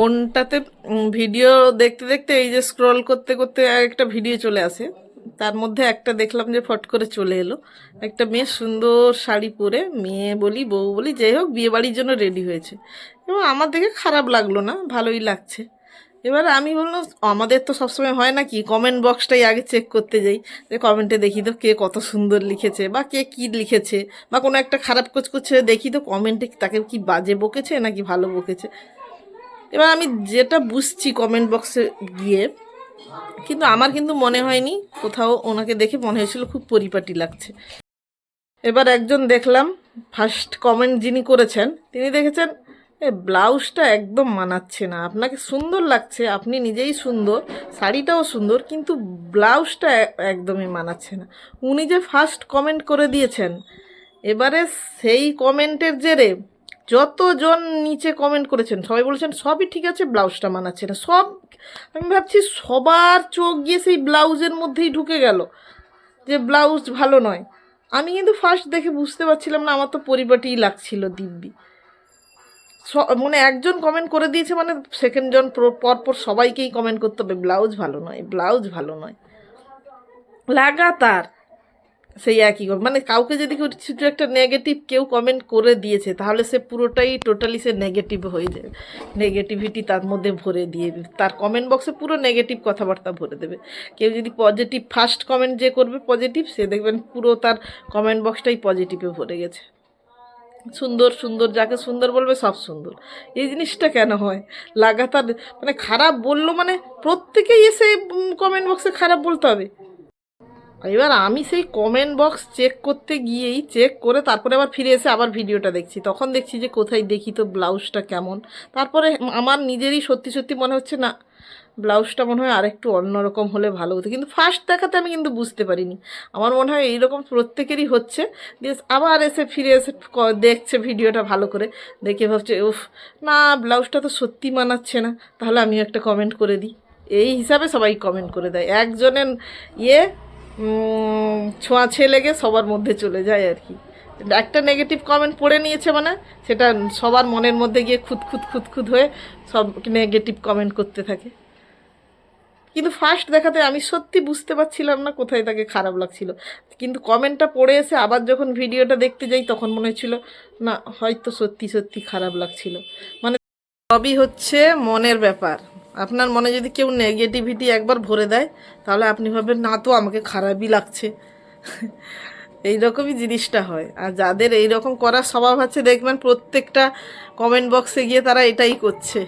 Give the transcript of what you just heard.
ফোনটাতে ভিডিও দেখতে দেখতে এই যে স্ক্রল করতে করতে একটা ভিডিও চলে আসে। তার মধ্যে একটা দেখলাম যে ফট করে চলে এলো। একটা মেয়ে সুন্দর শাড়ি পরে, মেয়ে বলি, বউ বলি, যাই হোক, বিয়ে বাড়ির জন্য রেডি হয়েছে। এবং আমার দেখে খারাপ লাগল না, ভালোই লাগছে। এবার আমি বললাম, আমাদের তো সবসময় হয় না কি? কমেন্ট বক্সটাই আগে চেক করতে যাই। যে কমেন্টে দেখি তো কে কত সুন্দর লিখেছে, বা কে কি লিখেছে, বা কোনো একটা খারাপ কোচ করছে দেখি তো কমেন্টে তাকে কি বাজে বকেছে নাকি ভালো বকেছে? এবার আমি যেটা বুঝছি কমেন্ট বক্সে গিয়ে, কিন্তু আমার কিন্তু মনে হয়নি, কোথাও ওনাকে দেখে মনে হয়েছিল খুব পরিপাটি লাগছে। এবার একজন দেখলাম ফার্স্ট কমেন্ট যিনি করেছেন, তিনি দেখেছেন, এ ব্লাউজটা একদম মানাচ্ছে না, আপনাকে সুন্দর লাগছে, আপনি নিজেই সুন্দর, শাড়িটাও সুন্দর, কিন্তু ব্লাউজটা একদমই মানাচ্ছে না। উনি যে ফার্স্ট কমেন্ট করে দিয়েছেন, এবারে সেই কমেন্টের জেরে যতজন নিচে কমেন্ট করেছেন, সবাই বলেছেন, সবই ঠিক আছে, ব্লাউজটা মানাচ্ছে না। সব, আমি ভাবছি সবার চোখ গিয়ে সেই ব্লাউজের মধ্যেই ঢুকে গেল যে ব্লাউজ ভালো নয়। আমি কিন্তু ফার্স্ট দেখে বুঝতে পারছিলাম না, আমার তো পরিপাটিই লাগছিল দিব্যি। মানে একজন কমেন্ট করে দিয়েছে মানে সেকেন্ড জন পরপর সবাইকেই কমেন্ট করতে হবে, ব্লাউজ ভালো নয়, ব্লাউজ ভালো নয়। লাগাতার। সেই একই। মানে কাউকে যদি কিছু একটা নেগেটিভ কেউ কমেন্ট করে দিয়েছে, তাহলে সে পুরোটাই টোটালি সে নেগেটিভ হয়ে যাবে নেগেটিভিটি তার মধ্যে ভরে দিয়ে। তার কমেন্ট বক্সে পুরো নেগেটিভ কথাবার্তা ভরে দেবে। কেউ যদি পজিটিভ ফার্স্ট কমেন্ট যে করবে পজিটিভ সে দেখবেন পুরো তার কমেন্ট বক্সটাই পজিটিভে ভরে গেছে। সুন্দর সুন্দর, যাকে সুন্দর বলবে সব সুন্দর। এই জিনিসটা কেন হয়? লাগাতার মানে খারাপ বলল মানে প্রত্যেকেই এসে কমেন্ট বক্সে খারাপ বলতে হবে। এবার আমি সেই কমেন্ট বক্স চেক করতে গিয়েই চেক করে তারপরে আবার ফিরে এসে আবার ভিডিওটা দেখছি। তখন দেখছি যে কোথায় দেখি তো ব্লাউজটা কেমন। তারপরে আমার নিজেরই সত্যি সত্যি মনে হচ্ছে, না ব্লাউজটা মনে হয় আরেকটু অন্যরকম হলে ভালো হতো। কিন্তু ফার্স্ট দেখাতে আমি কিন্তু বুঝতে পারিনি। আমার মনে হয় এইরকম প্রত্যেকেরই হচ্ছে। দিয়ে আবার এসে ফিরে এসে দেখছে ভিডিওটা ভালো করে। দেখে ভাবছে, উফ, না ব্লাউজটা তো সত্যি মানাচ্ছে না। তাহলে আমিও একটা কমেন্ট করে দিই। এই হিসাবে সবাই কমেন্ট করে দেয়। একজনের ইয়ে ছোঁয়াছে লেগে সবার মধ্যে চলে যায় আর কি। একটা নেগেটিভ কমেন্ট পড়ে নিয়েছে মানে সেটা সবার মনের মধ্যে গিয়ে খুদ খুদ খুদ খুদ হয়ে সব নেগেটিভ কমেন্ট করতে থাকে। কিন্তু ফার্স্ট দেখাতে আমি সত্যি বুঝতে পারছিলাম না কোথায় তাকে খারাপ লাগছিল। কিন্তু কমেন্টটা পড়ে এসে আবার যখন ভিডিওটা দেখতে যাই, তখন মনে হচ্ছিল, না, হয়তো সত্যি সত্যি খারাপ লাগছিল। মানে সবই হচ্ছে মনের ব্যাপার। আপনার মনে যদি কেউ নেগেটিভিটি একবার ভরে দেয়, তাহলে আপনি ভাবেন না তো, আমাকে খারাপই লাগছে। এই রকমই জিনিসটা হয়। আর যাদের এই রকম করার স্বভাব আছে, দেখবেন প্রত্যেকটা কমেন্ট বক্সে গিয়ে তারা এটাই করছে।